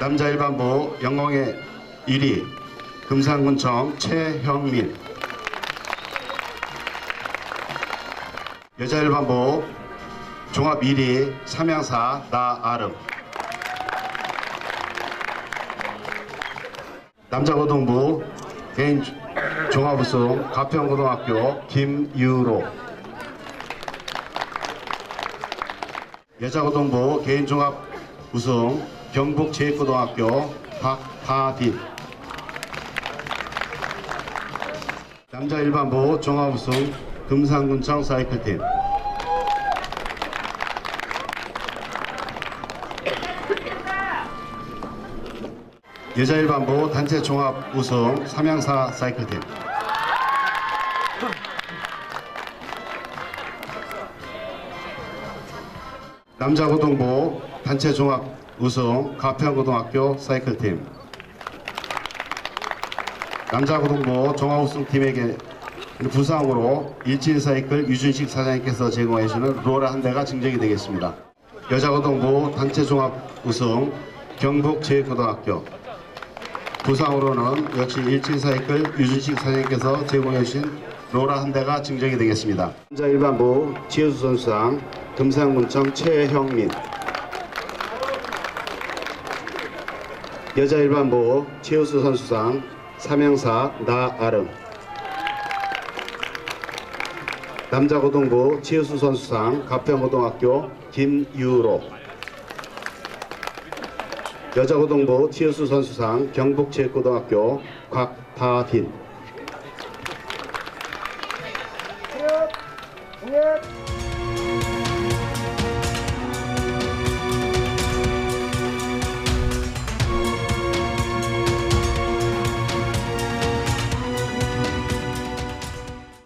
남자 일반부 영광의 1위 금산군청 최형민. 여자 일반부 종합 1위 삼양사 나아름. 남자고등부 개인 종합 우승 가평고등학교 김유로. 여자고등부 개인 종합 우승 경북 제일고등학교 박하빈 남자 일반부 종합 우승 금산군청 사이클팀. 여자 일반부 단체 종합 우승 삼양사 사이클팀. 남자 고등부 단체 종합 우승 가평고등학교 사이클팀 남자고등부 종합 우승팀에게 부상으로 일진 사이클 유준식 사장님께서 제공해 주는 롤한 대가 증정이 되겠습니다. 여자고등부 단체 종합 우승 경북제일고등학교 부상으로는 역시 일진 사이클 유준식 사장님께서 제공해 주신 로라 한 대가 증정이 되겠습니다. 남자 일반부 지우수 선수상 금산군청 최형민 여자 일반부 최우수 선수상 삼형사 나아름. 남자 고등부 최우수 선수상 가평고등학교 김유로. 여자 고등부 최우수 선수상 경북체육고등학교 곽다빈.